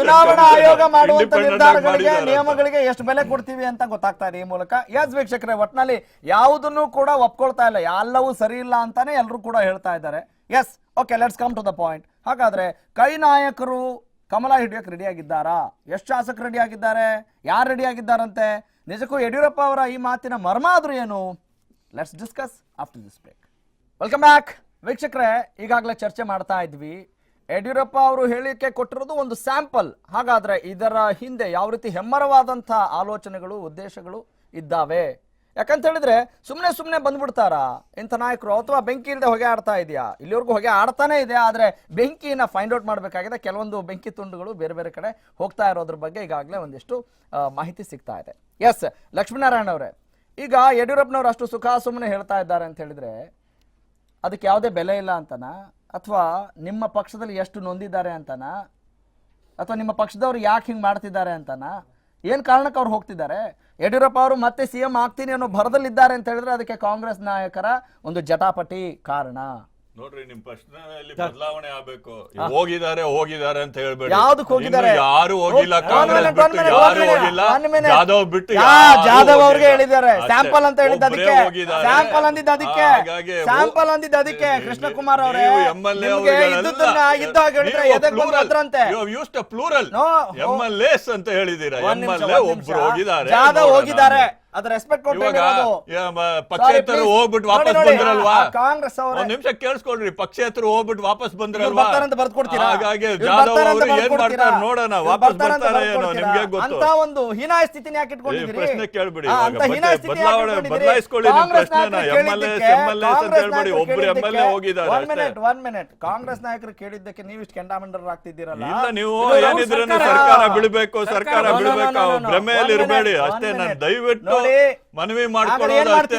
ಚುನಾವಣಾ ಆಯೋಗ ಮಾಡುವಂತ ನಿರ್ಧಾರಗಳಿಗೆ ನಿಯಮಗಳಿಗೆ ಎಷ್ಟು ಬೆಲೆ ಕೊಡ್ತೀವಿ ಅಂತ ಗೊತ್ತಾಗ್ತಾ ಇದೆ ಈ ಮೂಲಕ. ಎಸ್ ವೀಕ್ಷಕರೇ ಒಟ್ನಲ್ಲಿ ಯಾವುದನ್ನು ಕೂಡ ಒಪ್ಕೊಳ್ತಾ ಇಲ್ಲ. ಎಲ್ಲವೂ ಸರಿ ಇಲ್ಲ ಅಂತಾನೆ ಎಲ್ಲರೂ ಕೂಡ ಹೇಳ್ತಾ ಇದ್ದಾರೆ. Yes okay let's come to the point ಹಾಗಾದ್ರೆ ಕೈ ನಾಯಕರು ಕಮಲ ಹಿಡಿಯಕ್ ರೆಡಿ ಆಗಿದ್ದಾರಾ? ಎಷ್ಟು ಶಾಸಕರು ರೆಡಿ ಆಗಿದ್ದಾರೆ? ಯಾರು ರೆಡಿ ಆಗಿದ್ದಾರಂತೆ? ನಿಜಕ್ಕೂ ಯಡಿಯೂರಪ್ಪ ಅವರ ಈ ಮಾತಿನ ಮರ್ಮ ಆದ್ರೂ ಏನು? Let's discuss after this break welcome back ವೀಕ್ಷಕರೇ, ಈಗಾಗಲೇ ಚರ್ಚೆ ಮಾಡ್ತಾ ಇದ್ವಿ. ಯಡಿಯೂರಪ್ಪ ಅವರು ಹೇಳಿಕೆ ಕೊಟ್ಟಿರೋದು ಒಂದು ಸ್ಯಾಂಪಲ್. ಹಾಗಾದ್ರೆ ಇದರ ಹಿಂದೆ ಯಾವ ರೀತಿ ಹೆಮ್ಮರವಾದಂಥ ಆಲೋಚನೆಗಳು, ಉದ್ದೇಶಗಳು ಇದ್ದಾವೆ? ಯಾಕಂತ ಹೇಳಿದ್ರೆ ಸುಮ್ಮನೆ ಸುಮ್ಮನೆ ಬಂದ್ಬಿಡ್ತಾರಾ? ಇಂಥ ನಾಯಕರು ಅಥವಾ ಬೆಂಕಿ ಇಲ್ಲದೆ ಹೊಗೆ ಆಡ್ತಾ ಇದೆಯಾ? ಇಲ್ಲಿವರೆಗೂ ಹೊಗೆ ಆಡ್ತಾನೆ ಇದೆ, ಆದರೆ ಬೆಂಕಿನ ಫೈಂಡ್ ಔಟ್ ಮಾಡಬೇಕಾಗಿದೆ. ಕೆಲವೊಂದು ಬೆಂಕಿ ತುಂಡುಗಳು ಬೇರೆ ಬೇರೆ ಕಡೆ ಹೋಗ್ತಾ ಇರೋದ್ರ ಬಗ್ಗೆ ಈಗಾಗಲೇ ಒಂದಿಷ್ಟು ಮಾಹಿತಿ ಸಿಗ್ತಾ ಇದೆ. ಎಸ್ ಲಕ್ಷ್ಮೀನಾರಾಯಣ ಅವರೇ, ಈಗ ಯಡಿಯೂರಪ್ಪನವರು ಅಷ್ಟು ಸುಖ ಸುಮ್ಮನೆ ಹೇಳ್ತಾ ಇದ್ದಾರೆ ಅಂತ ಹೇಳಿದ್ರೆ ಅದಕ್ಕೆ ಯಾವುದೇ ಬೆಲೆ ಇಲ್ಲ ಅಂತನ? ಅಥವಾ ನಿಮ್ಮ ಪಕ್ಷದಲ್ಲಿ ಎಷ್ಟು ನೊಂದಿದ್ದಾರೆ ಅಂತನ? ಅಥವಾ ನಿಮ್ಮ ಪಕ್ಷದವ್ರು ಯಾಕೆ ಹಿಂಗೆ ಮಾಡ್ತಿದ್ದಾರೆ ಅಂತನ? ಏನು ಕಾರಣಕ್ಕೆ ಅವ್ರು ಹೋಗ್ತಿದ್ದಾರೆ? ಯಡಿಯೂರಪ್ಪ ಅವರು ಮತ್ತೆ ಸಿ ಎಂ ಆಗ್ತೀನಿ ಅನ್ನೋ ಭರದಲ್ಲಿದ್ದಾರೆ ಅಂತ ಹೇಳಿದ್ರೆ ಅದಕ್ಕೆ ಕಾಂಗ್ರೆಸ್ ನಾಯಕರ ಒಂದು ಜಟಾಪಟಿ ಕಾರಣ. ನೋಡ್ರಿ ನಿಮ್ ಪ್ರಶ್ನೆಯಲ್ಲಿ ಬದಲಾವಣೆ ಆಗ್ಬೇಕು. ಹೋಗಿದ್ದಾರೆ ಹೋಗಿದ್ದಾರೆ ಅಂತ ಹೇಳ್ಬೇಡಿ. ಯಾವ್ದಕ್ಕೆ ಹೋಗಿದ್ದಾರೆ? ಯಾರು ಹೋಗಿಲ್ಲ ಕಾಂಗ್ರೆಸ್ ಬಿಟ್ಟು ಯಾರು ಹೋಗಿಲ್ಲ ಜಾಧವ್ ಬಿಟ್ಟು ಜಾಧವ್ ಅವ್ರಿಗೆ. ಹೇಳಿದ್ದಾರೆ. ಸ್ಯಾಂಪಲ್ ಅಂತ ಹೇಳಿದ್ದ ಅದಕ್ಕೆ. ಸ್ಯಾಂಪಲ್ ಅಂದಿದ್ದ ಅದಕ್ಕೆ. ಸ್ಯಾಂಪಲ್ ಅಂದಿದ್ದ ಅದಕ್ಕೆ ಕೃಷ್ಣ ಕುಮಾರ್ ಅವರೇ. ನಿಮ್ಗೆ ಇದ್ದದ್ದನ್ನ ಇದ್ದ ಹಾಗೆ ಹೇಳಿದ್ರೆ ನೀವು ಎದೆಗೆ ಪ್ಲೂರಲ್ plural. No, MLAs ಅಂತ ಹೇಳಿದೀರ ಎಂ ಒಂದ್ ನಿಮಿಷ. ಒಬ್ರು ಹೋಗಿದ್ದಾರೆ ಜಾಧವ್ ಹೋಗಿದ್ದಾರೆ. ಅದ್ರ ರೆಸ್ಪೆಕ್ಟ್ ಪಕ್ಷೇತರು. ಹೋಗ್ಬಿಟ್ಟು ವಾಪಸ್ ಬಂದ್ರಲ್ವಾ ಕಾಂಗ್ರೆಸ್ ಅವರು ಒಂದ್ ನಿಮಿಷ ಕೇಳಿಸ್ಕೊಳ್ರಿ ಪಕ್ಷೇತರು ಹೋಗ್ಬಿಟ್ಟು ವಾಪಸ್ ಬಂದ್ರಲ್ವಾ? ಹಾಗಾಗಿ ಜಾಧವ್ ಅವರು ಏನ್? ಮಾಡ್ತಾರೆ ನೋಡೋಣ ವಾಪಸ್ ಬರ್ತಾರೆ ಏನೋ ನಿಮ್ಗೆ ಗೊತ್ತು ಅಂತ ಒಂದು ಹೀನಾಯ ಸ್ಥಿತಿನ ಯಾಕೆ ಇಟ್ಕೊಂಡಿದ್ದೀರಿ? ಪ್ರಶ್ನೆ ಕೇಳ್ಬಿಡಿ. ಅಂತ ಬದಲಾವಣೆ-? ಬದಲಾಯಿಸ್ಕೊಳ್ಳಿ ನಿಮ್ ಕಾಂಗ್ರೆಸ್ ಪ್ರಶ್ನೆನ. ನಾಯಕರು MLAs, ಕೇಳಿದ್ದಕ್ಕೆ- MLAs ಅಂತ ಕಾಂಗ್ರೆಸ್ ಹೇಳ್ಬೇಡಿ. ಒಬ್ರು ಎಂಎಲ್ಎ ಹೋಗಿದ್ದಾರೆ one minute one one Congress ನಾಯಕರು ಕೇಳಿದ್ದಕ್ಕೆ ನೀವು ಇಷ್ಟು ಕೆಂಡಾಮಂಡರ್ ಆಗ್ತಿದ್ದೀರಲ್ಲ ಇಲ್ಲ ನೀವು ನಮ್ಮ ಸರ್ಕಾರ. ಬಿಡಬೇಕು ಸರ್ಕಾರ ಬಿಡಬೇಕು. ಭ್ರಮೆಯಲ್ಲಿ ಇರಬೇಡಿ ಅಷ್ಟೇ ನಾನು. ದಯವಿಟ್ಟು ಮನವಿ ಮಾಡ್ಕೊಳ್ಳೋದು ಅಷ್ಟೇ?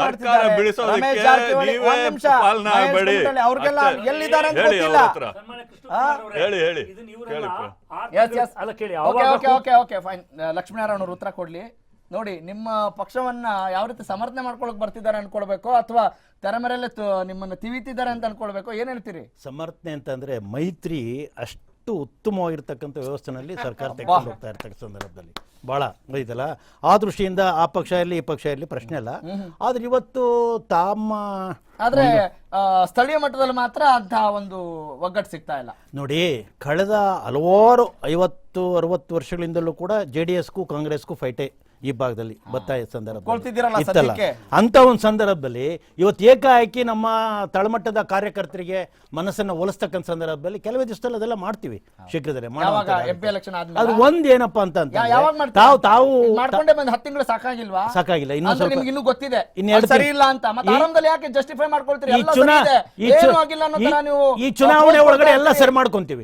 ಸರ್ಕಾರ? ಬಿಡಿಸೋದಕ್ಕೆ ನೀವೇ ಅವ್ರಿಗೆಲ್ಲ ಎಲ್ಲಿದ್ದಾರೆ ಅಂತ ಹೇಳಿ ಗೊತ್ತಿಲ್ಲ. ಅವ್ರ ಹತ್ರ. ಹೇಳಿ, ಹೇಳಿ. ಇದನ್ನ ಕೇಳಿ ಇವರೆಲ್ಲ ಪ್ರ- ಆರು ಎಸ್ ಎಸ್ ಅಲ್ಲ ಕೇಳಿ okay okay okay okay fine Lakshminarayan ಅವರು ಉತ್ತರ ಕೊಡ್ಲಿ. ನೋಡಿ ನಿಮ್ಮ ಪಕ್ಷವನ್ನ ಯಾವ ರೀತಿ ಸಮರ್ಥನೆ ಮಾಡ್ಕೊಳಕ್ ಬರ್ತಿದ್ದಾರೆ ಅನ್ಕೊಳ್ಬೇಕು ಅಥವಾ ತೆರೆಮರೆಯಲ್ಲೇ ನಿಮ್ಮನ್ನ ತಿವಿತಿದ್ದಾರೆ ಅಂತ ಅನ್ಕೊಳ್ಬೇಕು? ಏನ್ ಹೇಳ್ತೀರಿ? ಸಮರ್ಥನೆ ಅಂತಂದ್ರೆ ಮೈತ್ರಿ ಅಷ್ಟು ಉತ್ತಮವಾಗಿರ್ತಕ್ಕಂಥ ವ್ಯವಸ್ಥೆನಲ್ಲಿ ಸರ್ಕಾರ ತೆಗೆದುಕೊಂಡು ಹೋಗ್ತಾ ಇರ್ತಕ್ಕಂಥ ಸಂದರ್ಭದಲ್ಲಿ. ಬಹಳ ಇದಲ್ಲ ಆ ದೃಷ್ಟಿಯಿಂದ ಆ ಪಕ್ಷ ಇರಲಿ ಈ ಪಕ್ಷ ಇರಲಿ ಪ್ರಶ್ನೆ ಅಲ್ಲ. ಆದ್ರೆ ಇವತ್ತು ತಮ್ಮ ಆದ್ರೆ ಸ್ಥಳೀಯ ಮಟ್ಟದಲ್ಲಿ ಮಾತ್ರ ಅಂತಹ ಒಂದು ಒಗ್ಗಟ್ಟು ಸಿಗ್ತಾ ಇಲ್ಲ. ನೋಡಿ ಕಳೆದ ಹಲವಾರು ಐವತ್ತು ಅರವತ್ತು ವರ್ಷಗಳಿಂದಲೂ ಕೂಡ ಜೆ ಡಿ ಎಸ್ಗೂ ಕಾಂಗ್ರೆಸ್ಗೂ ಫೈಟೇ ಈ ಭಾಗದಲ್ಲಿ ಬರ್ತಾ ಇದ್ದ ಸಂದರ್ಭ ಇತ್ತಲ್ಲ. ಅಂತ ಒಂದು ಸಂದರ್ಭದಲ್ಲಿ ಇವತ್ತು ಏಕಾಏಕಿ ನಮ್ಮ ತಳಮಟ್ಟದ ಕಾರ್ಯಕರ್ತರಿಗೆ ಮನಸ್ಸನ್ನ ಒಲಿಸ್ತಕ್ಕಂಥ ಸಂದರ್ಭದಲ್ಲಿ ಕೆಲವೇ ದಿವಸದಲ್ಲಿ ಅದೆಲ್ಲ ಮಾಡ್ತೀವಿ ಶೀಘ್ರದಲ್ಲೇ ಅದು ಒಂದ್ ಏನಪ್ಪಾ ಅಂತ? ತಾವು ತಾವು ತಿಂಗಳು ಸಾಕಾಗಿಲ್ವಾ? ಸಾಕಾಗಿಲ್ಲ, ಇನ್ನೂ ಸ್ವಲ್ಪ- ನಿಮ್ಗೆ ಇನ್ನೂ ಗೊತ್ತಿದೆ. ಇನ್ನೆರಡು ಸರಿ ಇಲ್ಲ ಅಂತ. ಆರಂಭದಲ್ಲಿ ಯಾಕೆ ಜಸ್ಟಿಫೈ ಮಾಡ್ಕೊಳ್ತೀರಿ? ಈ ಚುನಾವಣೆ ಒಳಗಡೆ ಎಲ್ಲ ಸರಿ ಮಾಡ್ಕೊಂತೀವಿ.